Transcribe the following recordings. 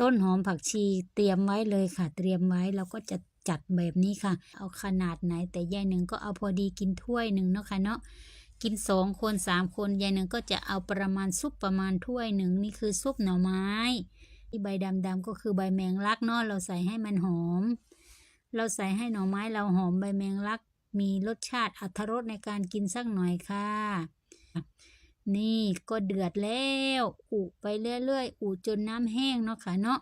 ต้นหอมผักชีเตรียมไว้เลยค่ะ เตรียมไว้เราก็จะจัดแบบนี้ค่ะ เอาขนาดไหนแต่ยายหนึ่งก็เอาพอดีกินถ้วยหนึ่งเนาะค่ะเนาะกินสองคนสามคนยายหนึ่งก็จะเอาประมาณซุปประมาณถ้วยหนึ่งนี่คือซุปหน่อไม้ที่ใบดำๆก็คือใบแมงลักเนาะเราใส่ให้มันหอม เราใส่ให้หน่อไม้เราหอมใบแมงลัก มีรสชาติอรรถรสในการกินสักหน่อยค่ะ นี่ก็เดือดแล้วอุไปเรื่อยๆอุจนน้ำแห้งเนาะค่ะเนาะ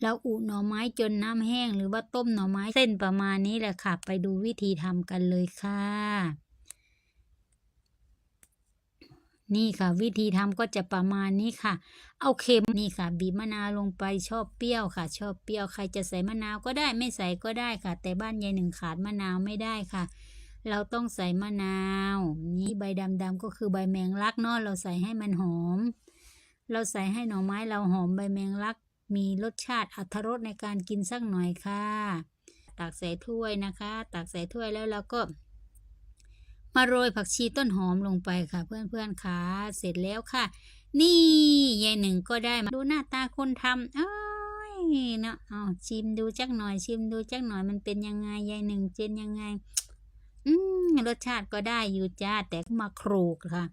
เราอุหน่อไม้จนน้ำแห้งหรือว่าต้มหน่อไม้เส้นประมาณนี้แหละค่ะ ไปดูวิธีทำกันเลยค่ะ นี่ค่ะ วิธีทำก็จะประมาณนี้ค่ะ เอาเค็มนี่ค่ะ บีบมะนาวลงไปชอบเปรี้ยวค่ะ ชอบเปรี้ยวใครจะใส่มะนาวก็ได้ไม่ใส่ก็ได้ค่ะ แต่บ้านยายหนึ่งขาดมะนาวไม่ได้ค่ะ เราต้องใส่มะนาว นี่ใบดำๆก็คือใบแมงลักเนาะเราใส่ให้มันหอม เราใส่ให้หน่อไม้เราหอมใบแมงลัก มีรสชาติอรรถรสในการกินสักหน่อยค่ะ ตักใส่ถ้วยนะคะ ตักใส่ถ้วยแล้วเราก็ มาโรยผักชีต้นหอมลงไปค่ะ เพื่อนๆค่ะเสร็จแล้วค่ะ นี่ยายหนึ่งก็ได้มาดูหน้าตาคนทำอ้ยเนาะเอาชิมดูจักหน่อย ชิมดูจักหน่อยมันเป็นยังไงยายหนึ่งเป็นยังไง อืมรสชาติก็ได้อยู่จ้า แต่มาโขลกค่ะ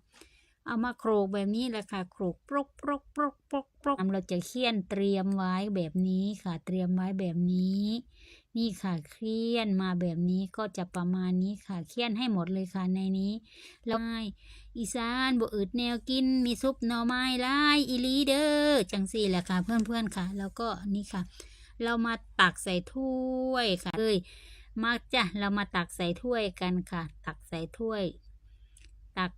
เอามาโขลกแบบนี้แหละค่ะโขลกปรกปรกปรกปรกปรกเราจะเคี่ยนเตรียมไว้แบบนี้ค่ะ เตรียมไว้แบบนี้ นี่ค่ะเคี่ยนมาแบบนี้ก็จะประมาณนี้ค่ะเคี่ยนให้หมดเลยค่ะในนี้แล้วอีสานบ่อึดแนวกินมีซุปหน่อไม้ลายอีลีเด้อจังสี่แหละค่ะ เพื่อนๆค่ะ แล้วก็นี่ค่ะ เรามาตักใส่ถ้วยค่ะเลย มาจ้ะเรามาตักใส่ถ้วยกันค่ะ ตักใส่ถ้วย ตัก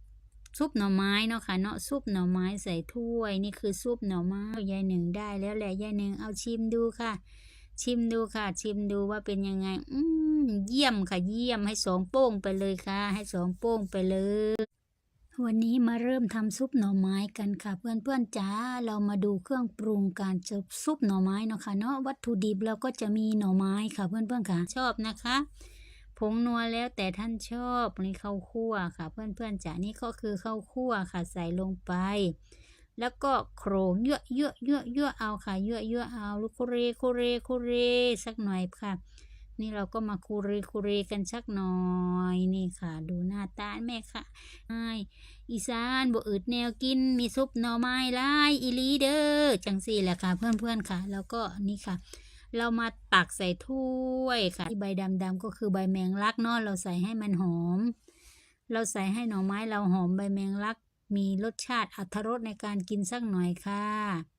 ซุปหน่อไม้เนาะค่ะเนาะซุปหน่อไม้ใส่ถ้วย นี่คือซุปหน่อไม้ยายหนึ่งได้แล้วแหละยายหนึ่งเอาชิมดูค่ะ ชิมดูค่ะ ชิมดูว่าเป็นยังไง อืมเยี่ยมค่ะ เยี่ยมให้สองโป้งไปเลยค่ะ ให้สองโป้งไปเลย วันนี้มาเริ่มทำซุปหน่อไม้กันค่ะเพื่อนๆจ้าเรามาดูเครื่องปรุงการจะซุปหน่อไม้เนาะค่ะเนาะวัตถุดิบเราก็จะมีหน่อไม้ค่ะเพื่อนๆค่ะ ชอบนะคะผงนัวแล้วแต่ท่านชอบนี่ข้าวคั่วค่ะ เพื่อนๆจ้านี่ก็คือข้าวคั่วค่ะใส่ลงไป แล้วก็โขลกเยอะเยอะเยอะเยอะเอาค่ะเยอะเยอะเอาลูกคุเรคุเรคุเรสักหน่อยค่ะ นี่เราก็มาคูเรคูเรกันสักหน่อย นี่ค่ะ ดูหน้าตาแม่ค่ะไออีสานบ่อึดแนวกิน มีซุปหน่อไม้ลายอีลีเด้อจังสี่แหละค่ะ เพื่อนๆค่ะ แล้วก็นี่ค่ะ เรามาตักใส่ถ้วยค่ะที่ใบดำๆก็คือใบแมงลักเนาะเราใส่ให้มันหอม เราใส่ให้หน่อไม้เราหอมใบแมงลัก มีรสชาติอรรถรสในการกินสักหน่อยค่ะ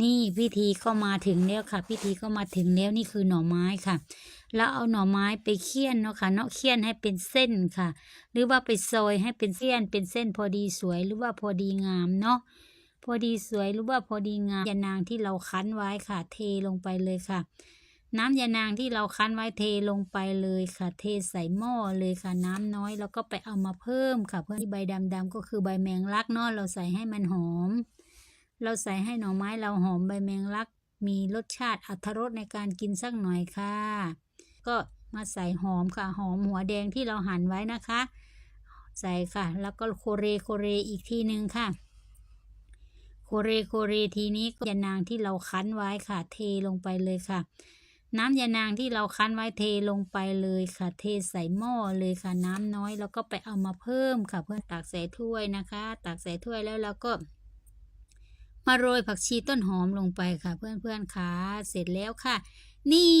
นี่พิธีก็มาถึงแล้วค่ะ พิธีก็มาถึงแล้วนี่คือหน่อไม้ค่ะแล้วเอาหน่อไม้ไปเคี่ยนเนาะค่ะเนาะเคี่ยนให้เป็นเส้นค่ะ หรือว่าไปซอยให้เป็นเส้นเป็นเส้นพอดีสวยหรือว่าพอดีงามเนาะพอดีสวยหรือว่าพอดีงามยานางที่เราคั้นไว้ค่ะ เทลงไปเลยค่ะ น้ำยานางที่เราคั้นไว้เทลงไปเลยค่ะ เทใส่หม้อเลยค่ะ น้ำน้อยแล้วก็ไปเอามาเพิ่มค่ะ เพื่อที่ใบดำๆก็คือใบแมงลักเนาะเราใส่ให้มันหอม เราใส่ให้หน่อไม้เราหอมใบแมงลัก มีรสชาติอรรถรสในการกินสักหน่อยค่ะ ก็มาใส่หอมค่ะ หอมหัวแดงที่เราหั่นไว้นะคะ ใส่ค่ะ แล้วก็โคเรโคเรอีกทีหนึ่งค่ะ โคเรโคเรทีนี้ก็ยานางที่เราคั้นไว้ค่ะ เทลงไปเลยค่ะ น้ำยานางที่เราคั้นไว้เทลงไปเลยค่ะ เทใส่หม้อเลยค่ะ น้ำน้อยแล้วก็ไปเอามาเพิ่มค่ะ เพื่อตักใส่ถ้วยนะคะ ตักใส่ถ้วยแล้วเราก็ มาโรยผักชีต้นหอมลงไปค่ะ เพื่อนๆค่ะเสร็จแล้วค่ะ นี่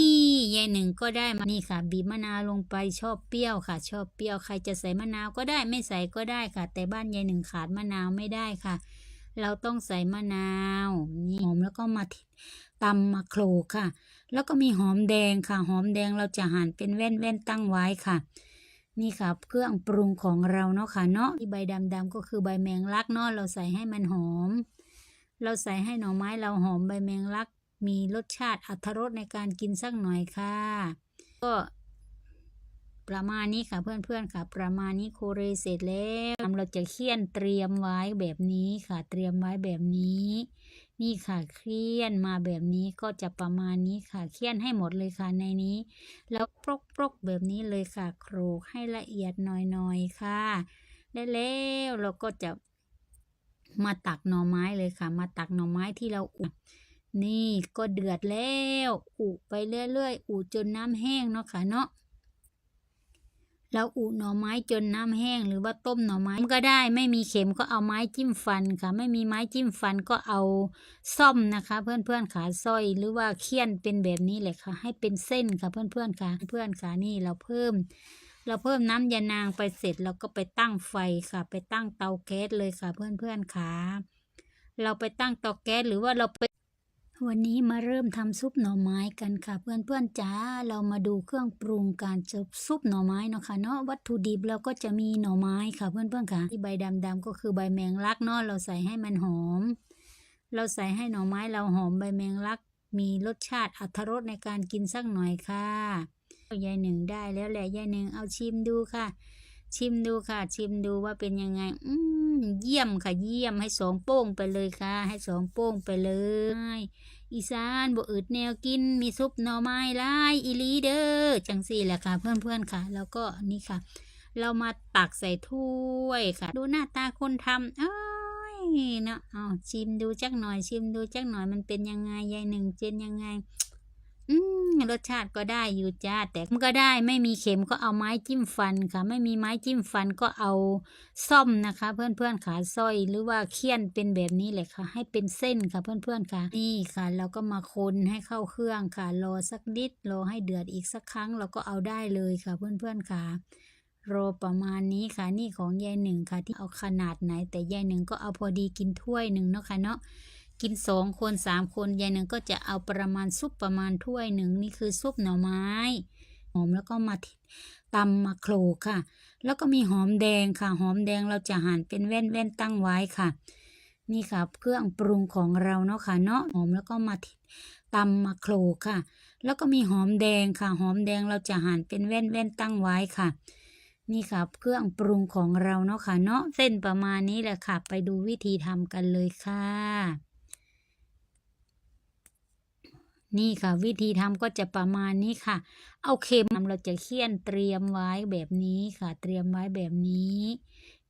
ยายหนึ่งก็ได้มานี่ค่ะ บีบมะนาวลงไปชอบเปรี้ยวค่ะ ชอบเปรี้ยวใครจะใส่มะนาวก็ได้ไม่ใส่ก็ได้ค่ะ แต่บ้านยายหนึ่งขาดมะนาวไม่ได้ค่ะ เราต้องใส่มะนาวนี่หอมแล้วก็มาตำมาโขลค่ะ แล้วก็มีหอมแดงค่ะ หอมแดงเราจะหั่นเป็นแว่นๆตั้งไว้ค่ะนี่ค่ะเครื่องปรุงของเราเนาะค่ะเนาะที่ใบดำๆก็คือใบแมงลักเนาะเราใส่ให้มันหอม เราใส่ให้หน่อไม้เราหอมใบแมงลัก มีรสชาติอรรถรสในการกินสักหน่อยค่ะ ก็ประมาณนี้ค่ะเพื่อนๆค่ะ ประมาณนี้โคเรเสร็จแล้วเราจะเคี่ยนเตรียมไว้แบบนี้ค่ะ เตรียมไว้แบบนี้ นี่ค่ะเคี่ยนมาแบบนี้ก็จะประมาณนี้ค่ะเคี่ยนให้หมดเลยค่ะในนี้ แล้วปรกปรกแบบนี้เลยค่ะโขลกให้ละเอียดหน่อยๆค่ะ ได้แล้วเราก็จะ มาตักหน่อไม้เลยค่ะ มาตักหน่อไม้ที่เราอุนี่ก็เดือดแล้วอุไปเรื่อยๆอุจนน้ำแห้งเนาะค่ะเนาะเราอุหน่อไม้จนน้ำแห้ง หรือว่าต้มหน่อไม้ก็ได้ ไม่มีเข็มก็เอาไม้จิ้มฟันค่ะ ไม่มีไม้จิ้มฟันก็เอาซ่อมนะคะ เพื่อนๆขาสร้อยหรือว่าเคี่ยนเป็นแบบนี้เลยค่ะ ให้เป็นเส้นค่ะเพื่อนๆค่ะเพื่อนค่ะนี่เราเพิ่ม เราเพิ่มน้ำยานางไปเสร็จเราก็ไปตั้งไฟค่ะ ไปตั้งเตาแก๊สเลยค่ะ เพื่อนๆค่ะ เราไปตั้งเตาแก๊สหรือว่าเราไปวันนี้มาเริ่มทำซุปหน่อไม้กันค่ะ เพื่อนๆจ้าเรามาดูเครื่องปรุงการจะซุปหน่อไม้เนาะค่ะเนาะวัตถุดิบเราก็จะมีหน่อไม้ค่ะ เพื่อนๆค่ะ ที่ใบดำๆก็คือใบแมงลักเนาะเราใส่ให้มันหอม เราใส่ให้หน่อไม้เราหอมใบแมงลัก มีรสชาติอรรถรสในการกินสักหน่อยค่ะ ยายหนึ่งได้แล้วแหละยายหนึ่งเอาชิมดูค่ะ ชิมดูค่ะ ชิมดูว่าเป็นยังไง อืมเยี่ยมค่ะ เยี่ยมให้สองโป้งไปเลยค่ะ ให้สองโป้งไปเลย อีสานบ่อืดแนวกินมีซุปหน่อไม้ลายอีลีเด้อจังสี่แหละค่ะ เพื่อนๆค่ะ แล้วก็นี่ค่ะ เรามาตักใส่ถ้วยค่ะ ดูหน้าตาคนทำเอ้ยเนาะเอาชิมดูจักหน่อย ชิมดูจักหน่อยมันเป็นยังไงยายหนึ่งเป็นยังไง อืมรสชาติก็ได้อยู่จ้า แต่มันก็ได้ไม่มีเข็มก็เอาไม้จิ้มฟันค่ะ ไม่มีไม้จิ้มฟันก็เอาซ่อมนะคะ เพื่อนๆขาสร้อยหรือว่าเคี่ยนเป็นแบบนี้เลยค่ะ ให้เป็นเส้นค่ะเพื่อนๆค่ะนี่ค่ะ เราก็มาคนให้เข้าเครื่องค่ะ รอสักนิดรอให้เดือดอีกสักครั้งเราก็เอาได้เลยค่ะ เพื่อนๆค่ะรอประมาณนี้ค่ะนี่ของยายหนึ่งค่ะที่เอาขนาดไหน แต่ยายหนึ่งก็เอาพอดีกินถ้วยหนึ่งเนาะค่ะเนาะ กินสองคนสามคนยายหนึ่งก็จะเอาประมาณซุปประมาณถ้วยหนึ่งนี่คือซุปหน่อไม้หอมแล้วก็มาตำมาโขลกค่ะ แล้วก็มีหอมแดงค่ะ หอมแดงเราจะหั่นเป็นแว่นแว่นตั้งไว้ค่ะ นี่ค่ะเครื่องปรุงของเราเนาะค่ะเนาะหอมแล้วก็มาตำมาโขลกค่ะ แล้วก็มีหอมแดงค่ะ หอมแดงเราจะหั่นเป็นแว่นแว่นตั้งไว้ค่ะ นี่ค่ะเครื่องปรุงของเราเนาะค่ะเนาะเส้นประมาณนี้แหละค่ะ ไปดูวิธีทำกันเลยค่ะ นี่ค่ะ วิธีทำก็จะประมาณนี้ค่ะ เอาเค็มเราจะเคี่ยนเตรียมไว้แบบนี้ค่ะ เตรียมไว้แบบนี้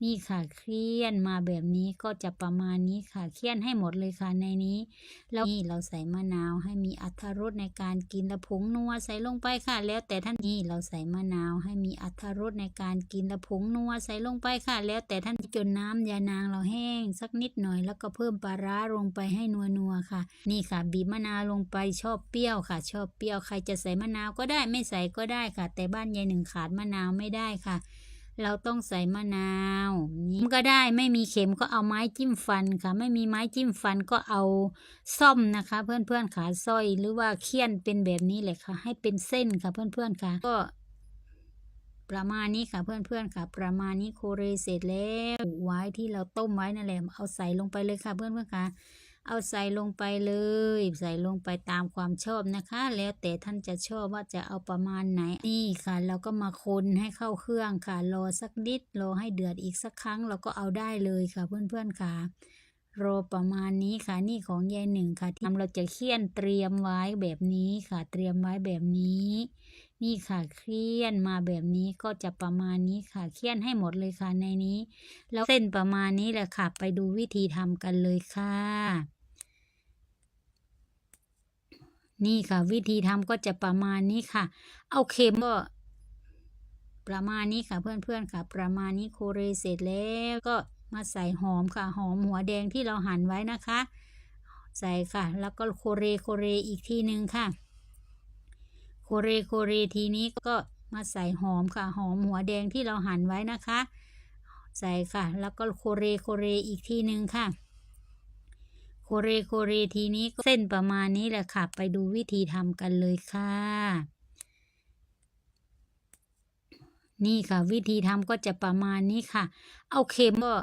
นี่ค่ะเคี่ยนมาแบบนี้ก็จะประมาณนี้ค่ะเคี่ยนให้หมดเลยค่ะในนี้แล้วนี่เราใส่มะนาวให้มีอรรถรสในการกินละผงนัวใส่ลงไปค่ะ แล้วแต่ท่านนี่เราใส่มะนาวให้มีอรรถรสในการกินละผงนัวใส่ลงไปค่ะ แล้วแต่ท่านจนน้ำยานางเราแห้ง สักนิดหน่อยแล้วก็เพิ่มปลาร้าลงไปให้นัวนัวค่ะ นี่ค่ะ บีบมะนาวลงไปชอบเปรี้ยวค่ะ ชอบเปรี้ยวใครจะใส่มะนาวก็ได้ไม่ใส่ก็ได้ค่ะ แต่บ้านยายหนึ่งขาดมะนาวไม่ได้ค่ะ เราต้องใส่มะนาวนี่ก็ได้ไม่มีเข็มก็เอาไม้จิ้มฟันค่ะ ไม่มีไม้จิ้มฟันก็เอาซ่อมนะคะ เพื่อนๆขาสร้อยหรือว่าเคี่ยนเป็นแบบนี้เลยค่ะ ให้เป็นเส้นค่ะเพื่อนๆค่ะก็ประมาณนี้ค่ะเพื่อนๆค่ะ ประมาณนี้โคเรเสร็จแล้วไว้ที่เราต้มไว้นั่นแหละเอาใส่ลงไปเลยค่ะเพื่อนๆค่ะ เอาใส่ลงไปเลย ใส่ลงไปตามความชอบนะคะ แล้วแต่ท่านจะชอบว่าจะเอาประมาณไหนนี่ค่ะ เราก็มาคนให้เข้าเครื่องค่ะ รอสักนิดรอให้เดือดอีกสักครั้งเราก็เอาได้เลยค่ะเพื่อนๆค่ะรอประมาณนี้ค่ะนี่ของยายหนึ่งค่ะที่เราจะเคี่ยนเตรียมไว้แบบนี้ค่ะ เตรียมไว้แบบนี้ นี่ค่ะเคี่ยนมาแบบนี้ก็จะประมาณนี้ค่ะเคี่ยนให้หมดเลยค่ะในนี้ แล้วเส้นประมาณนี้แหละค่ะ ไปดูวิธีทำกันเลยค่ะ นี่ค่ะ วิธีทำก็จะประมาณนี้ค่ะ เอาเค็มก็ประมาณนี้ค่ะเพื่อนๆค่ะ ประมาณนี้โคเรเสร็จแล้วก็มาใส่หอมค่ะ หอมหัวแดงที่เราหั่นไว้นะคะ ใส่ค่ะ แล้วก็โคเรโคเรอีกทีหนึ่งค่ะ เรโคเรทีนี้ก็มาใส่หอมค่ะ หอมหัวแดงที่เราหั่นไว้นะคะ ใส่ค่ะ แล้วก็โคเรโคเรอีกทีหนึ่งค่ะโคเรโคเรทีนี้ก็เส้นประมาณนี้แหละค่ะ ไปดูวิธีทำกันเลยค่ะ นี่ค่ะ วิธีทำก็จะประมาณนี้ค่ะ เอาเค็มก็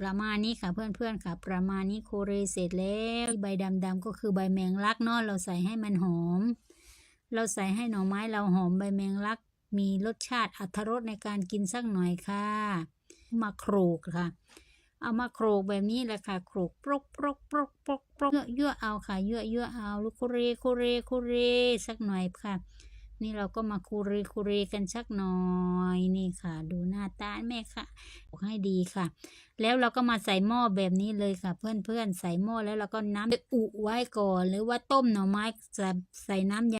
ประมาณนี้ค่ะเพื่อนๆค่ะ ประมาณนี้โคเรเสร็จแล้วใบดำๆก็คือใบแมงลักเนาะเราใส่ให้มันหอม เราใส่ให้หน่อไม้เราหอมใบแมงลัก มีรสชาติอรรถรสในการกินสักหน่อยค่ะมาโขลกค่ะ เอามาโขลกแบบนี้แหละค่ะโขลกปรกปรกปรกปรกปรกยั่วยั่วเอาค่ะยั่วยั่วเอาลูกโคเรโคเรโคเรสักหน่อยค่ะ นี่เราก็มาคูเรคูเรกันสักหน่อยนี่ค่ะ ดูหน้าตาแม่ค่ะบอกให้ดีค่ะ แล้วเราก็มาใส่หม้อแบบนี้เลยค่ะ เพื่อนๆใส่หม้อแล้วเราก็น้ำไปอุไว้ก่อน หรือว่าต้มหน่อไม้ใส่ใส่น้ำ